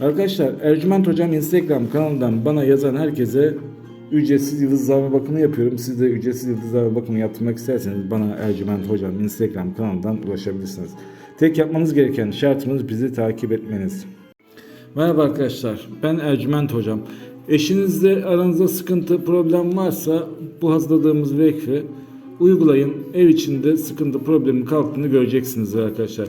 Arkadaşlar Ercüment Hocam Instagram kanalından bana yazan herkese ücretsiz yıldızlama bakımı yapıyorum. Siz de ücretsiz yıldızlama bakımı yaptırmak isterseniz bana Ercüment Hocam Instagram kanalından ulaşabilirsiniz. Tek yapmanız gereken şartımız bizi takip etmeniz. Merhaba arkadaşlar, ben Ercüment Hocam. Eşinizle aranızda sıkıntı, problem varsa bu hazırladığımız vekfi uygulayın. Ev içinde sıkıntı, problemin kalktığını göreceksiniz arkadaşlar.